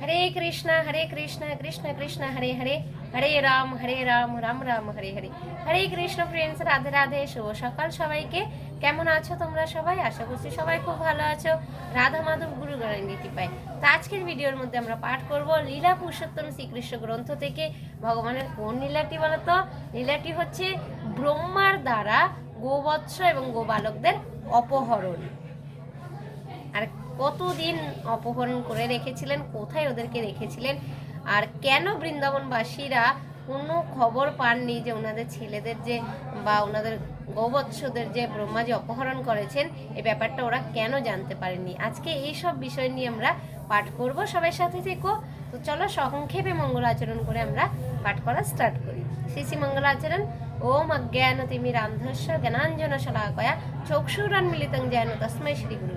হরে Krishna Hare Krishna Krishna Krishna Hare Hare Hare Ram Hare Ram Ram Ram Hare Hare Hare Krishna friends Radhe Radhe শুভ সকাল সবাইকে। কেমন আছো তোমরা সবাই? আশা করছি সবাই খুব ভালো আছো। রাধা মাধব গুরু গণাঙ্গি কৃপায়। তো আজকের ভিডিওর মধ্যে আমরা পাঠ করব লীলা পুরুষোত্তম শ্রীকৃষ্ণ গ্রন্থ থেকে। ভগবানের কোন লীলাটি বলতো? লীলাটি হচ্ছে ব্রহ্মার দ্বারা গোবৎস এবং গোবালকদের অপহরণ। কতদিন অপহরণ করে রেখেছিলেন, কোথায় ওদেরকে রেখেছিলেন? আর কেন বৃন্দাবনবাসীরা কোনো খবর পাননি যে ওনাদের ছেলেদের যে বা ওনাদের গৌবৎসদের যে ব্রহ্মা যে অপহরণ করেছেন এই ব্যাপারটা ওরা কেন জানতে পারেননি? আজকে এই সব বিষয় নিয়ে আমরা পাঠ করব। সবাই সাথে থেকো। তো চলো সংক্ষেপে মঙ্গল আচরণ করে আমরা পাঠ করা স্টার্ট করি। শ্রী শ্রী মঙ্গল আচরণ। ওম অজ্ঞান তিমিরান্ধস্য জ্ঞানাঞ্জন শলাকয়া চক্ষুরন্মিলিतं জ্ঞান তস্मै শ্রী গুরুবে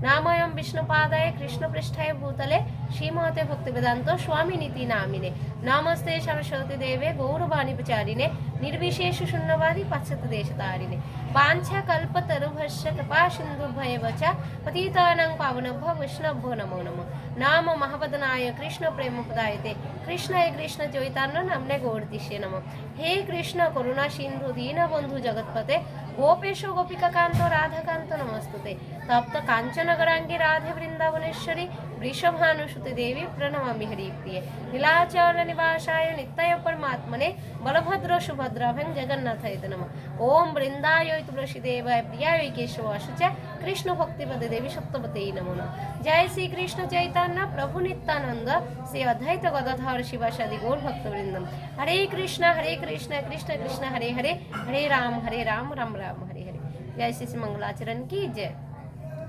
নমঃ নাময়ম বিষ্ণুপাদায় কৃষ্ণপৃষ্ঠায় ভূতলে শ্রীমহতে ভক্তিবেদান্ত স্বামী নীতি নামিনে নমস্তে সরস্বতী দেবে গৌরবাণী প্রচারিণে নির্বিশেষ শূন্যবাদী পাশ্চাত্য দেশতারিণে বাঞ্ছা কল্পতরুভস্য কৃপা সিন্ধু ভয় বচ পতিতানাং পাবনভ্য বৈষ্ণভ্যো নমো নমঃ নাম মহাপদনায় কৃষ্ণ প্রেম পদায়তে কৃষ্ণায় কৃষ্ণ চৈতন্য নামনে গৌরদিশে নম হে কৃষ্ণ করুণা সিন্ধু দীনবন্ধু জগৎপতে গোপেশ গোপিকা কান্ত রাধাকান্ত নমস্তুতে তপ্ত কাঞ্চনগরাঙ্গে রাধে বৃন্দাবনেশ্বরী বৃষভানুসুতে দেবী প্রণমামি হরিপ্রিয়ে নীলাচল নিবাসায় নিত্যায় পরমাত্মনে বলভদ্র সুভদ্রাভং জগন্নাথ নম ওম বৃন্দায় তুলসী দেবায় প্রিয়ায় কেশব চ কৃষ্ণ ভক্তিপদে দেবী সপ্তপতেই নমো নমঃ। জয় শ্রী কৃষ্ণ চৈতন্য, প্রভু নিত্যানন্দ, শ্রী অদ্বৈত গদাধর শিবাসাদি গৌর ভক্তবৃন্দম। হরে কৃষ্ণ হরে কৃষ্ণ কৃষ্ণ কৃষ্ণ, হরে হরে হরে রাম হরে রাম রাম রাম, হরে হরে। জয় শ্রী মঙ্গলাচরণ কি? জয়।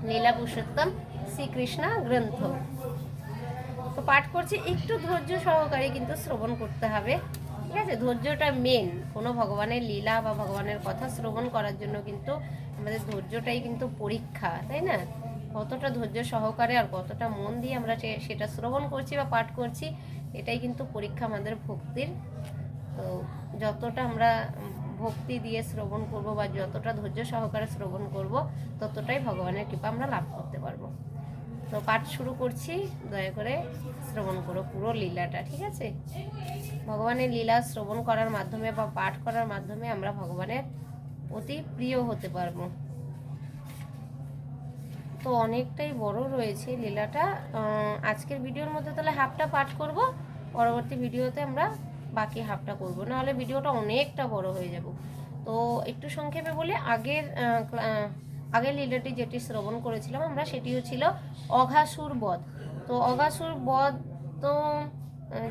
লীলা পুরুষোত্তম, শ্রীকৃষ্ণ গ্রন্থ। তো পাঠ করছি, একটু ধৈর্য সহকারে কিন্তু শ্রবণ করতে হবে। ঠিক আছে? ধৈর্যটা মেন কোনো ভগবানের লীলা বা ভগবানের কথা শ্রবণ করার জন্য কিন্তু আমাদের ধৈর্যটাই কিন্তু পরীক্ষা, তাই না? কতটা ধৈর্য সহকারে আর কতটা মন দিয়ে আমরা সেটা শ্রবণ করছি বা পাঠ করছি, এটাই কিন্তু পরীক্ষা আমাদের ভক্তির। তো যতটা আমরা ভক্তি দিয়ে শ্রবণ করব বা যতটা ধৈর্য সহকারে শ্রবণ করব, ততটাই ভগবানের কৃপা আমরা লাভ করতে পারব। তো পাঠ শুরু করছি, দয়া করে শ্রবণ করো পুরো লীলাটা, ঠিক আছে? ভগবানের লীলা শ্রবণ করার মাধ্যমে বা পাঠ করার মাধ্যমে আমরা ভগবানের অতি প্রিয় হতে পারব। তো অনেকটাই বড় রয়েছে লীলাটা। আজকের ভিডিওর মধ্যে তাহলে হাফটা পাঠ করব, পরবর্তী ভিডিওতে আমরা বাকি হাফটা করব। নাহলে ভিডিওটা অনেকটা বড় হয়ে যাব। তো একটু সংক্ষেপে বলি, আগের আগের লীলাটি যেটি শ্রবণ করেছিলাম আমরা, সেটিও ছিল অঘাসুর বধ। তো অঘাসুর বধ তো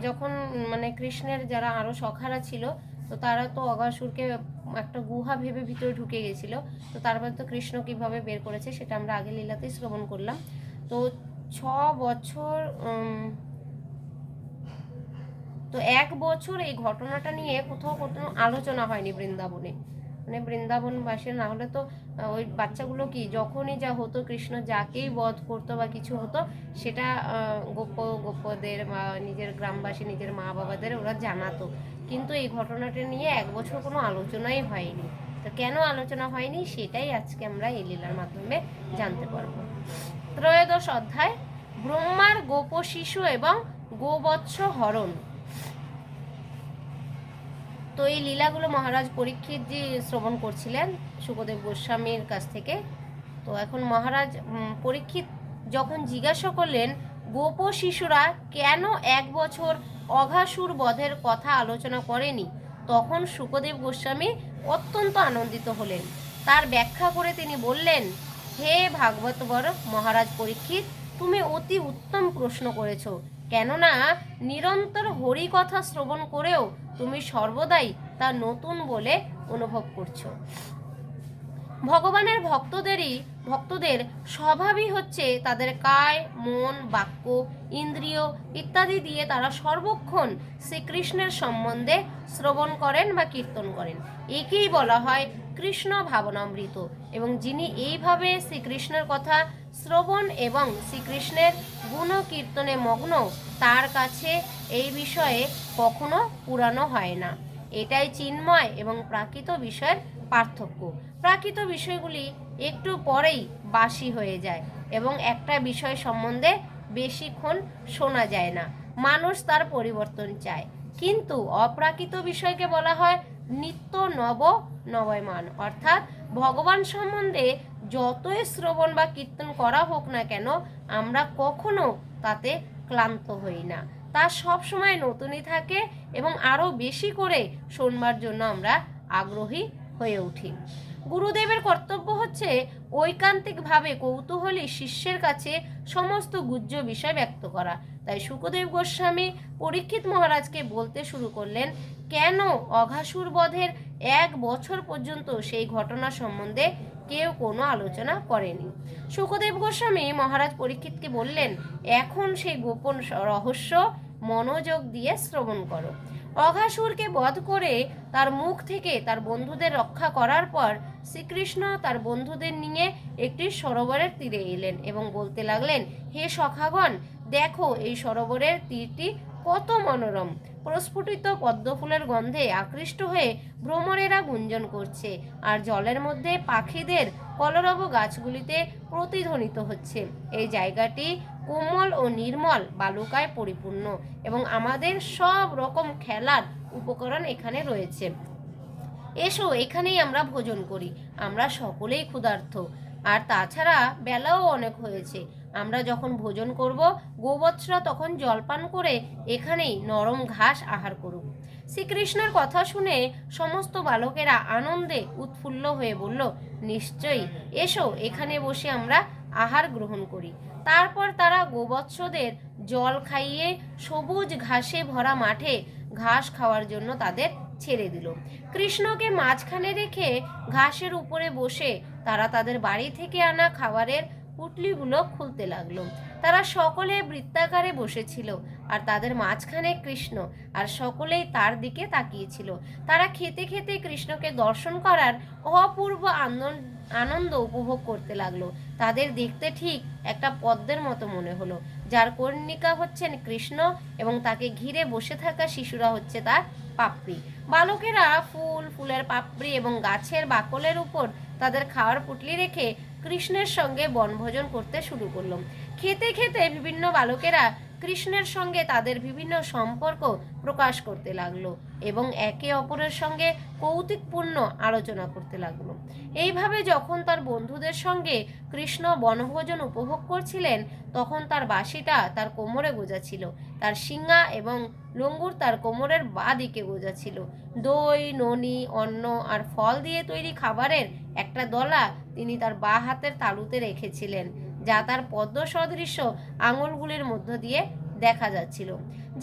যখন মানে কৃষ্ণের যারা আরও সখারা ছিল তো তারা তো অগাসুরকে একটা গুহা ভেবে ভিতরে ঢুকে গেছিল। তো তারপরে তো কৃষ্ণ কীভাবে বের করেছে সেটা আমরা আগে লীলাতেই শ্রবণ করলাম। তো ছ বছর তো এক বছর এই ঘটনাটা নিয়ে কোথাও কোনো আলোচনা হয়নি বৃন্দাবনে। মানে বৃন্দাবনবাসী না হলে তো ওই বাচ্চাগুলো কি যখনই যা হতো, কৃষ্ণ যাকেই বধ করতো বা কিছু হতো, সেটা গোপ, গোপদের বা নিজের গ্রামবাসী, নিজের মা বাবাদের ওরা জানাতো। কিন্তু এই ঘটনাটা নিয়ে এক বছর কোনো আলোচনাই হয়নি। তো কেন আলোচনা হয়নি, সেটাই আজকে আমরা এই লীলার মাধ্যমে জানতে পারব। ত্রয়োদশ অধ্যায়, ব্রহ্মার গোপ শিশু এবং গোবৎস হরণ। তো এই লীলাগুলো মহারাজ পরীক্ষিত জি শ্রবণ করছিলেন সুখদেব গোস্বামীর কাছ থেকে। তো এখন মহারাজ পরীক্ষিত যখন জিজ্ঞাসা করলেন, গোপ শিশুরা কেন এক বছর অঘাসুর বধের কথা আলোচনা করেনি? তখন সুখদেব গোস্বামী অত্যন্ত আনন্দিত হলেন। তার ব্যাখ্যা করে তিনি বললেন, হে ভাগবতবর, মহারাজ পরীক্ষিত, তুমি অতি উত্তম প্রশ্ন করেছ। কেননা, নিরন্তর হরি কথা শ্রবণ করেও তুমি সর্বদাই তা নতুন বলে অনুভব করছ। ভগবানের ভক্তদেরই, ভক্তদের স্বভাবই হচ্ছে তাদের কায়, মন, বাক্য, ইন্দ্রিয় ইত্যাদি দিয়ে তারা সর্বক্ষণ শ্রীকৃষ্ণের সম্বন্ধে শ্রবণ করেন বা কীর্তন করেন। একেই বলা হয় কৃষ্ণ ভাবনামৃত। এবং যিনি এইভাবে শ্রীকৃষ্ণের কথা শ্রবণ এবং শ্রীকৃষ্ণের গুণ কীর্তনে মগ্ন, তার কাছে এই বিষয়ে কখনো পুরানো হয় না। এটাই চিন্ময় এবং প্রাকৃত বিষয়ের পার্থক্য। প্রাকৃত বিষয়গুলি একটু পরেই বাসি হয়ে যায় এবং একটা বিষয় সম্বন্ধে বেশিক্ষণ শোনা যায় না। মানুষ তার পরিবর্তন চায়। কিন্তু অপ্রাকৃত বিষয়কে বলা হয় নিত্য নব নবয়মান, অর্থাৎ ভগবান সম্বন্ধে যতই শ্রবণ বা কীর্তন করা হোক না কেন, আমরা কখনো তাতে ক্লান্ত হই না। তা সব সময় নতুনই থাকে এবং আরও বেশি করে শোনবার জন্য আমরা আগ্রহী হয়ে উঠি। গুরুদেবের কর্তব্য হচ্ছে ঐকান্তিকভাবে কৌতূহলী শিষ্যের কাছে সমস্ত গুহ্য বিষয় ব্যক্ত করা। তাই সুখদেব গোস্বামী পরীক্ষিত মহারাজকে বলতে শুরু করলেন, কেন অঘাসুর বধের এক বছর পর্যন্ত সেই ঘটনা সম্বন্ধে কেউ কোনো আলোচনা করেনি। সুখদেব গোস্বামী মহারাজ পরীক্ষিতকে বললেন, এখন সেই গোপন রহস্য মনোযোগ দিয়ে শ্রবণ করো। অঘাসুরকে বধ করে তার মুখ থেকে তার বন্ধুদের রক্ষা করার পর শ্রীকৃষ্ণ তার বন্ধুদের নিয়ে একটি সরোবরের তীরে এলেন এবং বলতে লাগলেন, হে সখাগণ, দেখো এই সরোবরের তীরটি কত মনোরম। প্রস্ফুটিত পদ্মফুলের গন্ধে আকৃষ্ট হয়ে ভ্রমরেরা গুঞ্জন করছে, আর জলের মধ্যে পাখিদের কলরব গাছগুলিতে প্রতিধ্বনিত হচ্ছে। এই জায়গাটি কোমল ও নির্মল বালুকায় পরিপূর্ণ এবং আমাদের সব রকম খেলার উপকরণ এখানে রয়েছে। এসো, এখানেই আমরা ভোজন করি। আমরা সকলেই ক্ষুধার্ত। আর তাছাড়া বেলাও অনেক হয়েছে। আমরা যখন ভোজন করব, গোবৎসরা তখন জলপান করে এখানেই নরম ঘাস আহার করুক। শ্রীকৃষ্ণের কথা শুনে সমস্ত বালকেরা আনন্দে উৎফুল্ল হয়ে বলল, নিশ্চয়ই, এসো, এখানে বসে আমরা আহার গ্রহণ করি। তারপর তারা গোবৎসদের জল খাইয়ে সবুজ ঘাসে ভরা মাঠে ঘাস খাওয়ার জন্য তাদের ছেড়ে দিল। কৃষ্ণকে মাঝখানে রেখে ঘাসের উপরে বসে তারা তাদের বাড়ি থেকে আনা খাবারের পুটলিগুলো খুলতে লাগল। তারা সকলে বৃত্তাকারে বসেছিল আর তাদের মাঝখানে কৃষ্ণ আর সকলেই তার দিকে তাকিয়েছিল। তারা খেতে খেতে কৃষ্ণকে দর্শন করার অপূর্ব আনন্দ আনন্দ উপভোগ করতে লাগল। তাদের দেখতে ঠিক একটা পদ্মের মতো মনে হলো। যার কর্ণিকা হচ্ছেন কৃষ্ণ এবং তাকে ঘিরে বসে থাকা শিশুরা হচ্ছে তার পাপড়ি। বালকেরা ফুল, ফুলের পাপড়ি এবং গাছের বাকলের উপর তাদের খাওয়ার পুটলি রেখে কৃষ্ণের সঙ্গে বনভোজন করতে শুরু করল। খেতে খেতে বিভিন্ন বালকেরা কৃষ্ণের সঙ্গে তাদের বিভিন্ন সম্পর্ক প্রকাশ করতে লাগল এবং একে অপরের সঙ্গে কৌতুকপূর্ণ আলোচনা করতে লাগল। এইভাবে যখন তার বন্ধুদের সঙ্গে কৃষ্ণ বনভোজন উপভোগ করছিলেন, তখন তার বাসিটা তার কোমরে গোজা ছিল। তার শিঙা এবং লঙ্গুর তার কোমরের বাঁ দিকে গোজা ছিল। দই, ননি, অন্ন আর ফল দিয়ে তৈরি খাবারের একটা দলা তিনি তার বাঁ হাতের তালুতে রেখেছিলেন। যা তার পদ্ম সদৃশ্য আঙুলগুলির মধ্য দিয়ে দেখা যাচ্ছিল।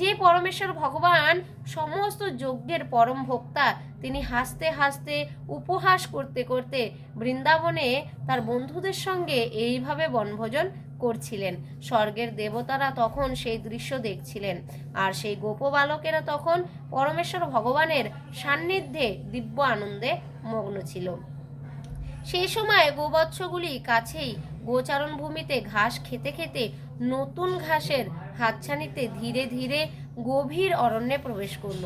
যে পরমেশ্বর ভগবান সমস্ত যজ্ঞের পরম ভোক্তা, তিনি হাসতে হাসতে উপহাস করতে করতে বৃন্দাবনে তার বন্ধুদের সঙ্গে এইভাবে বনভোজন করছিলেন। স্বর্গের দেবতারা তখন সেই দৃশ্য দেখছিলেন আর সেই গোপ বালকেরা তখন পরমেশ্বর ভগবানের সান্নিধ্যে দিব্য আনন্দে মগ্ন ছিল। সেই সময় গোবৎসগুলি কাছেই গোচারণ ভূমিতে ঘাস খেতে খেতে নতুন ঘাসের হাতছানিতে ধীরে ধীরে গভীর অরণ্যে প্রবেশ করল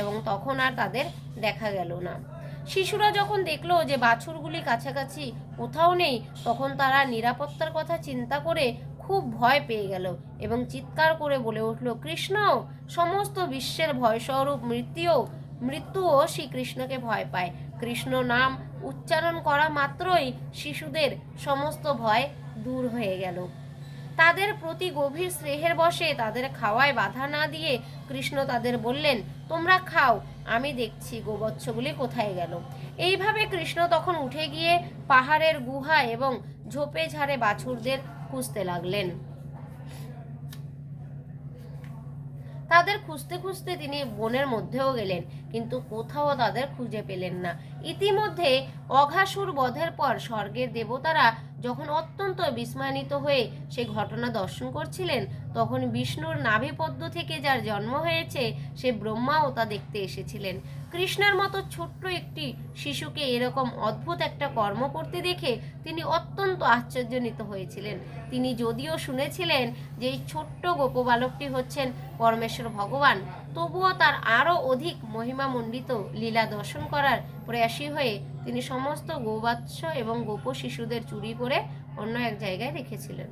এবং তখন আর তাদের দেখা গেল না। শিশুরা যখন দেখল যে বাছুরগুলি কাছাকাছি কোথাও নেই, তখন তারা নিরাপত্তার কথা চিন্তা করে খুব ভয় পেয়ে গেল এবং চিৎকার করে বলে উঠল, কৃষ্ণ, সমস্ত বিশ্বের ভয়স্বরূপ মৃত্যুও মৃত্যুও শ্রীকৃষ্ণকে ভয় পায়। কৃষ্ণ নাম উচ্চারণ করা মাত্রই শিশুদের সমস্ত ভয় দূর হয়ে গেল। তাদের প্রতি গভীর স্নেহের বসে তাদের খাওয়ায় বাধা না দিয়ে কৃষ্ণ তাদের বললেন, তোমরা খাও, আমি দেখছি গোবৎসগুলি কোথায় গেল। এইভাবে কৃষ্ণ তখন উঠে গিয়ে পাহাড়ের গুহা এবং ঝোপে ঝাড়ে বাছুরদের খুঁজতে লাগলেন। তাদের খুঁজতে খুঁজতে তিনি বনের মধ্যেও গেলেন, কিন্তু কোথাও তাদের খুঁজে পেলেন না। ইতিমধ্যে অঘাসুর বধের পর স্বর্গের দেবতারা যখন অত্যন্ত বিস্মানিত হয়ে সে ঘটনা দর্শন করছিলেন তখন বিষ্ণুর নাভিপদ্ম থেকে যার জন্ম হয়েছে, সে ব্রহ্মাও তা দেখতে এসেছিলেন। কৃষ্ণের মতো ছোট্ট একটি শিশুকে এরকম অদ্ভুত একটা কর্ম করতে দেখে তিনি অত্যন্ত আশ্চর্যজনিত হয়েছিলেন। তিনি যদিও শুনেছিলেন যে এই ছোট্ট গোপবালকটি হচ্ছেন পরমেশ্বর ভগবান, তবুও তার আরও অধিক মহিমামণ্ডিত লীলা দর্শন করার প্রয়াসী হয়ে তিনি সমস্ত গোবাৎস এবং গোপ শিশুদের চুরি করে অন্য এক জায়গায় রেখেছিলেন।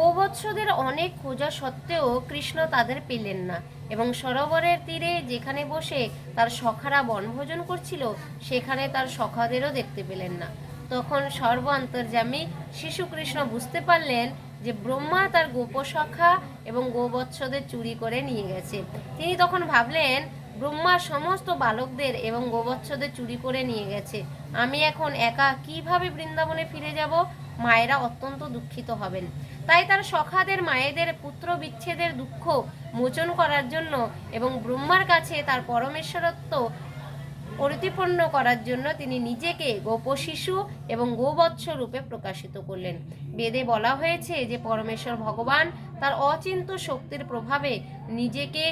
গোবৎসদের অনেক খোঁজা সত্ত্বেও কৃষ্ণ তাদের পেলেন না এবং সরোবরের তীরে যেখানে বসে তার সখারা বনভোজন করছিল, সেখানে তার সখাদেরও দেখতে পেলেন না। তখন সর্ব অন্তর্যামী শিশু কৃষ্ণ বুঝতে পারলেন যে ব্রহ্মা তার গোপসখা এবং গোবৎসদের চুরি করে নিয়ে গেছে। তিনি তখন ভাবলেন, ব্রহ্মা সমস্ত বালকদের এবং গোবৎসদের চুরি করে নিয়ে গেছে। আমি এখন একা কীভাবে বৃন্দাবনে ফিরে যাব? মায়েরা অত্যন্ত দুঃখিত হবেন। তাই তার সখাদের মায়েদের পুত্র বিচ্ছেদের দুঃখ মোচন করার জন্য এবং ব্রহ্মার কাছে তার পরমেশ্বরত্ব প্রতিপন্ন করার জন্য তিনি নিজেকে গোপশিশু এবং গোবৎস রূপে প্রকাশিত করলেন। বেদে বলা হয়েছে যে পরমেশ্বর ভগবান তার অচিন্ত শক্তির প্রভাবে নিজেকে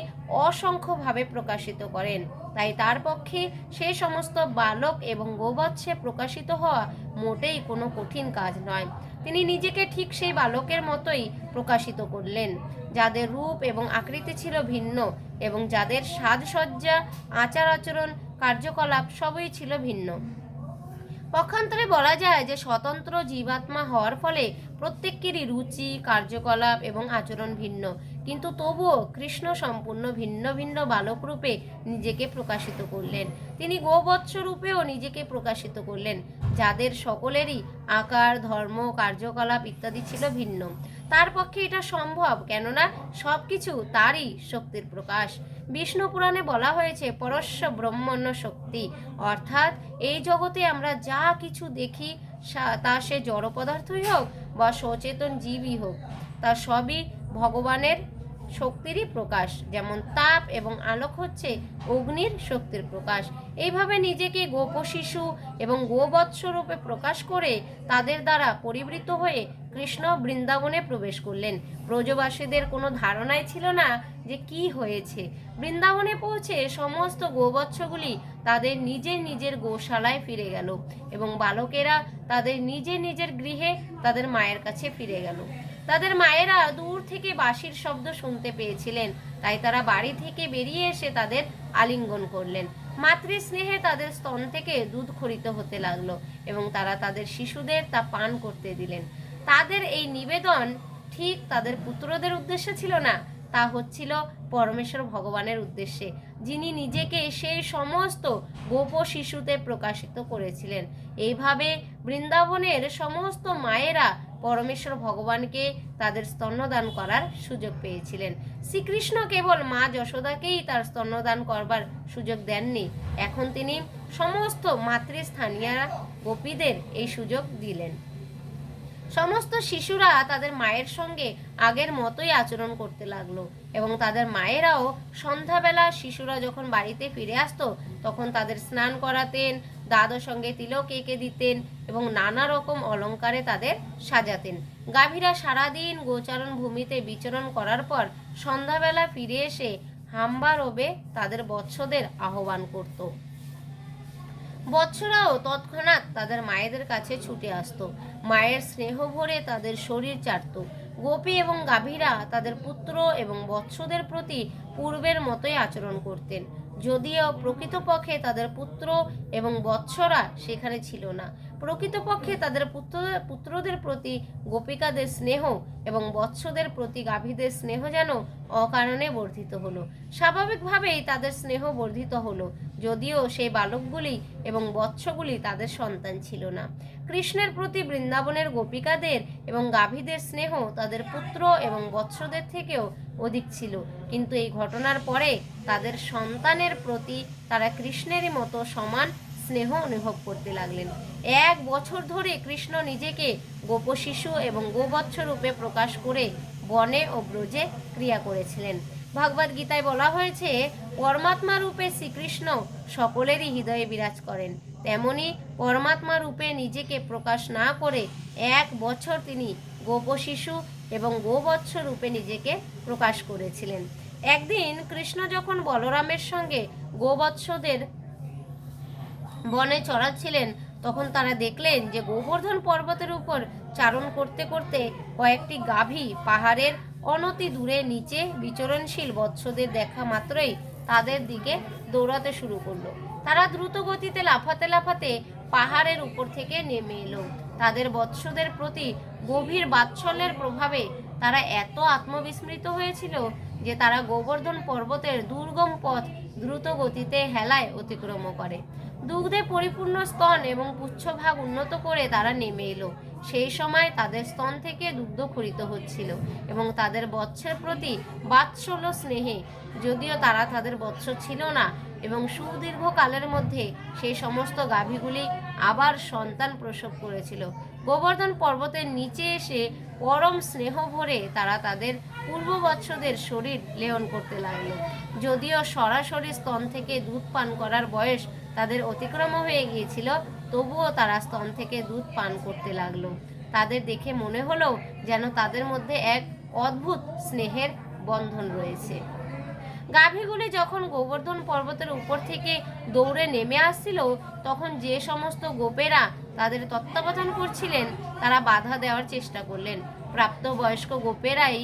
অসংখ্যভাবে প্রকাশিত করেন। তাই তার পক্ষে সে সমস্ত বালক এবং গোবৎসে প্রকাশিত হওয়া মোটেই কোনো কঠিন কাজ নয়। তিনি নিজেকে ঠিক সেই বালকের মতোই প্রকাশিত করলেন, যাদের রূপ এবং আকৃতি ছিল ভিন্ন এবং যাদের সাজসজ্জা আচার আচরণ কার্যকলাপ সবই ছিল ভিন্ন। পক্ষান্তরে বলা যায় যে স্বতন্ত্র জীবাত্মা হওয়ার ফলে প্রত্যেকেরই রুচি, কার্যকলাপ এবং আচরণ ভিন্ন। কিন্তু তবুও কৃষ্ণ সম্পূর্ণ ভিন্ন ভিন্ন বালক রূপে নিজেকে প্রকাশিত করলেন। তিনি গোবৎস রূপেও নিজেকে প্রকাশিত করলেন, যাদের সকলেরই আকার, ধর্ম, কার্যকলাপ ইত্যাদি ছিল ভিন্ন। তার পক্ষে এটা সম্ভব, কেননা সব কিছু তারই শক্তির প্রকাশ। বিষ্ণু পুরাণে বলা হয়েছে, পরস্য ব্রহ্মণ্য শক্তি। অর্থাৎ এই জগতে আমরা যা কিছু দেখি তা সে জড় পদার্থই হোক বা সচেতন জীবই হোক, তা সবই ভগবানের শক্তিরই প্রকাশ। যেমন তাপ এবং আলোক হচ্ছে অগ্নির শক্তির প্রকাশ। এইভাবে নিজেকে গোপ শিশু এবং গোবৎস রূপে প্রকাশ করে তাদের দ্বারা পরিবৃত হয়ে কৃষ্ণ বৃন্দাবনে প্রবেশ করলেন। ব্রজবাসীদের কোনো ধারণাই ছিল না যে কি হয়েছে। বৃন্দাবনে পৌঁছে সমস্ত গোবৎসগুলি তাদের নিজের নিজের গোশালায় ফিরে গেল এবং বালকেরা তাদের নিজের নিজের গৃহে তাদের মায়ের কাছে ফিরে গেল। তাদের মায়েরা দূর থেকে বাঁশির শব্দ শুনতে পেয়েছিলেন। তাই তারা বাড়ি থেকে বেরিয়ে এসে তাদের আলিঙ্গন করলেন। মাতৃস্নেহে তাদের স্তন থেকে দুধ খরিত হতে লাগল এবং তারা তাদের শিশুদের তা পান করতে দিলেন। তাদের এই নিবেদন ঠিক তাদের পুত্রদের উদ্দেশ্যে ছিল না, তা হচ্ছিল পরমেশ্বর ভগবানের উদ্দেশ্যে, যিনি নিজেকে সেই সমস্ত গোপ শিশুতে প্রকাশিত করেছিলেন। এইভাবে বৃন্দাবনের সমস্ত মায়েরা পরমেশ্বর ভগবানকে তাদের স্তন্যদান করার সুযোগ পেয়েছিলেন। শ্রীকৃষ্ণ কেবল মা যশোদাকেই তার স্তন্যদান করবার সুযোগ দেননি, এখন তিনি সমস্ত মাতৃস্থানীয় গোপীদের এই সুযোগ দিলেন। সমস্ত শিশুরা তাদের মায়ের সঙ্গে আগের মতোই আচরণ করতে লাগল এবং তাদের মায়েরাও সন্ধ্যাবেলা শিশুরা যখন বাড়িতে ফিরে আসতো, তখন তাদের স্নান করাতেন, দাদর সঙ্গে তিলক এঁকে দিতেন এবং নানা রকম অলংকারে তাদের সাজাতেন। গাভীরা সারাদিন গোচারণ ভূমিতে বিচরণ করার পর সন্ধ্যাবেলা ফিরে এসে হাম্বা রবে তাদের বৎসদের আহ্বান করতো। বৎসরাও তৎক্ষণাৎ তাদের মায়েদের কাছে ছুটে আসতো। মায়ের স্নেহ ভরে তাদের শরীর চাটত। গোপী এবং গাভীরা তাদের পুত্র এবং বৎসদের প্রতি পূর্বের মতোই আচরণ করতেন। যদিও প্রকৃতপক্ষে তাদের পুত্র এবং বৎসরা সেখানে ছিল না। প্রকৃতপক্ষে তাদের পুত্র, পুত্রদের প্রতি গোপিকাদের স্নেহ এবং বৎসদের প্রতি গাভীদের স্নেহ যেন অকারণে বর্ধিত হলো। স্বাভাবিকভাবেই তাদের স্নেহ বর্ধিত হলো, যদিও সেই বালকগুলি এবং বৎসগুলি তাদের সন্তান ছিল না। কৃষ্ণের প্রতি বৃন্দাবনের গোপিকাদের এবং গাভীদের স্নেহ তাদের পুত্র এবং বৎসদের থেকেও অধিক ছিল। কিন্তু এই ঘটনার পরে তাদের সন্তানের প্রতি তারা কৃষ্ণেরই মতো সমান স্নেহ অনুভব করতে লাগলেন। এক বছর ধরে কৃষ্ণ নিজেকে গোপশিশু এবং গোবৎস রূপে প্রকাশ করে বনে ও ব্রজে ক্রিয়া করেছিলেন। ভগবদ গীতায় বলা হয়েছে, পরমাত্মা রূপে শ্রীকৃষ্ণ সকলেরই হৃদয়ে বিরাজ করেন। তেমনি পরমাত্মা রূপে নিজেকে প্রকাশ না করে এক বছর তিনি গোপশিশু এবং গোবৎস রূপে নিজেকে প্রকাশ করেছিলেন। একদিন কৃষ্ণ যখন বলরামের সঙ্গে গোবৎসদের বনে চড়াচ্ছিলেন তখন তারা দেখলেন যে গোবর্ধন পর্বতের উপর চারণ করতে করতে কয়েকটি গাভী পাহাড়ের অনতি দূরে নিচে বিচরণশীল বৎসদের দেখা মাত্রই তাদের দিকে দৌড়াতে শুরু করল। তারা দ্রুত গতিতে লাফাতে লাফাতে পাহাড়ের উপর থেকে নেমে এলো। তাদের বৎসদের প্রতি গভীর বাৎসল্যের প্রভাবে তারা এত আত্মবিস্মৃত হয়েছিল যে তারা গোবর্ধন পর্বতের দুর্গম পথ দ্রুত গতিতে হেলায় অতিক্রম করে। দুগ্ধে পরিপূর্ণ স্তন এবং পুচ্ছভাগ উন্নত করে তারা নেমে এলো। সেই সময় তাদের স্তন থেকে দুগ্ধ খরিত হচ্ছিল এবং তাদের বৎসের প্রতি বাৎসল স্নেহে, যদিও তারা তাদের বৎস ছিল না এবং সুদীর্ঘকালের মধ্যে সেই সমস্ত গাভীগুলি আবার সন্তান প্রসব করেছিল। গোবর্ধন পর্বতের নিচে এসে পরম স্নেহ ভরে তারা তাদের পূর্ববৎসদের শরীর লেয়ন করতে লাগল। যদিও সরাসরি স্তন থেকে দুধ পান করার বয়স তাদের অতিক্রম হয়ে গিয়েছিল, তবুও তারা স্তন থেকে দুধ পান করতে লাগল। তাদের দেখে মনে হলো যেন তাদের মধ্যে এক অদ্ভুত স্নেহের বন্ধন রয়েছে। গাভীগুলি যখন গোবর্ধন পর্বতের উপর থেকে দৌড়ে নেমে আসছিল, তখন যে সমস্ত গোপেরা তাদের তত্ত্বাবধান করছিলেন, তারা বাধা দেওয়ার চেষ্টা করলেন। প্রাপ্তবয়স্ক গোপেরাই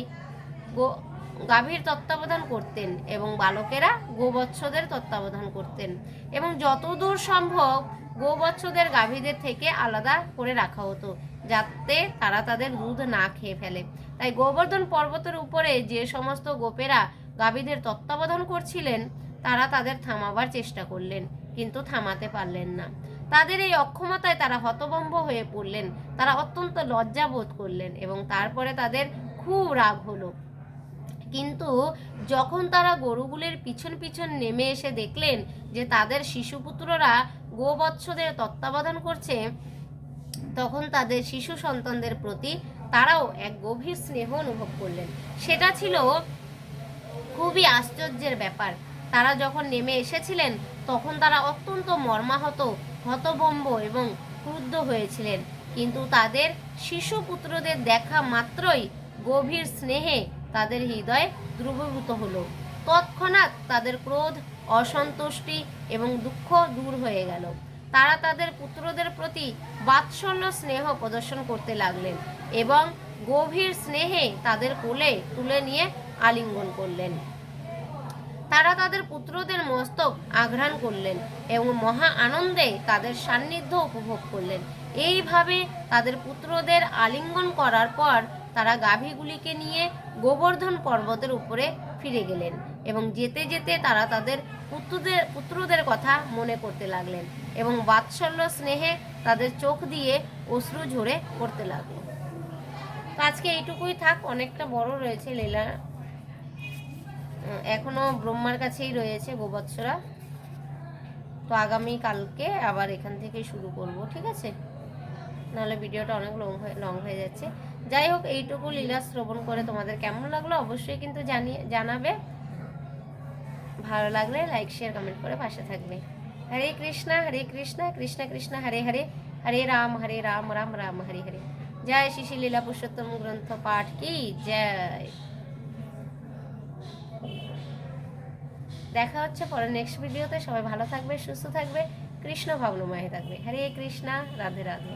গাভীর তত্ত্বাবধান করতেন এবং বালকেরা গোবৎসদের তত্ত্বাবধান করতেন এবং যতদূর সম্ভব গোবৎসদের গাভীদের থেকে আলাদা করে রাখা হতো, যাতে তারা তাদের দুধ না খেয়ে ফেলে। তাই গোবর্ধন পর্বতের উপরে যে সমস্ত গোপেরা গাভীদের তত্ত্বাবধান করছিলেন, তারা তাদের থামাবার চেষ্টা করলেন, কিন্তু থামাতে পারলেন না। তাদের এই অক্ষমতায় তারা হতভম্ব হয়ে পড়লেন। তারা অত্যন্ত লজ্জা বোধ করলেন এবং তারপরে তাদের খুব রাগ হলো। কিন্তু যখন তারা গরুগুলির পিছন পিছন নেমে এসে দেখলেন যে তাদের শিশুপুত্ররা গোবৎসদের তত্ত্বাবধান করছে, তখন তাদের শিশু সন্তানদের প্রতি তারাও এক গভীর স্নেহ অনুভব করলেন। সেটা ছিল খুবই আশ্চর্যের ব্যাপার। তারা যখন নেমে এসেছিলেন, তখন তারা অত্যন্ত মর্মাহত হতবম্ব এবং ক্রুদ্ধ হয়েছিলেন। কিন্তু তাদের শিশু পুত্রদের দেখা মাত্রই গভীর স্নেহে তাদের হৃদয় দ্রবীভূত হলো। তৎক্ষণাৎ তাদের ক্রোধ, অসন্তুষ্টি এবং দুঃখ দূর হয়ে গেল। তারা তাদের পুত্রদের প্রতি বাৎসল্য স্নেহ প্রদর্শন করতে লাগলেন এবং গভীর স্নেহে তাদের কোলে তুলে নিয়ে আলিঙ্গন করলেন। তারা তাদের পুত্রদের মস্তক আঘ্রাণ করলেন এবং মহা আনন্দে তাদের সান্নিধ্য উপভোগ করলেন। এইভাবে তাদের পুত্রদের আলিঙ্গন করার পর তারা গাভীগুলিকে নিয়ে গোবর্ধন পর্বতের উপরে ফিরে গেলেন এবং যেতে যেতে তারা তাদের পুত্রদের পুত্রদের কথা মনে করতে লাগলেন এবং বাৎসল্য স্নেহে তাদের চোখ দিয়ে অশ্রু ঝরে পড়তে লাগল তো আজকে এইটুকুই থাক, অনেকটা বড় রয়েছে লীলা উম, এখনও ব্রহ্মার কাছেই রয়েছে গোবৎসরা। তো আগামী কালকে আবার এখান থেকে শুরু করব ঠিক আছে? নাহলে ভিডিওটা অনেক লং হয়ে লং হয়ে যাচ্ছে। যাই হোক এইটুকু লীলা শ্রবণ করে তোমাদের কেমন লাগল অবশ্যই কিন্তু জানিয়ে জানাবে। ভালো লাগলে লাইক শেয়ার কমেন্ট করে পাশে থাকবে। হরে কৃষ্ণা হরে কৃষ্ণা কৃষ্ণ কৃষ্ণ হরে হরে হরে রাম হরে রাম রাম রাম হরে হরে। জয় শিশি লীলা পুরুষোত্তম গ্রন্থ পাঠ কি? জয়। দেখা হচ্ছে পরে নেক্সট ভিডিওতে সবাই ভালো থাকবে, সুস্থ থাকবে, কৃষ্ণ ভাবনময় থাকবে। হরে কৃষ্ণা, রাধে রাধে।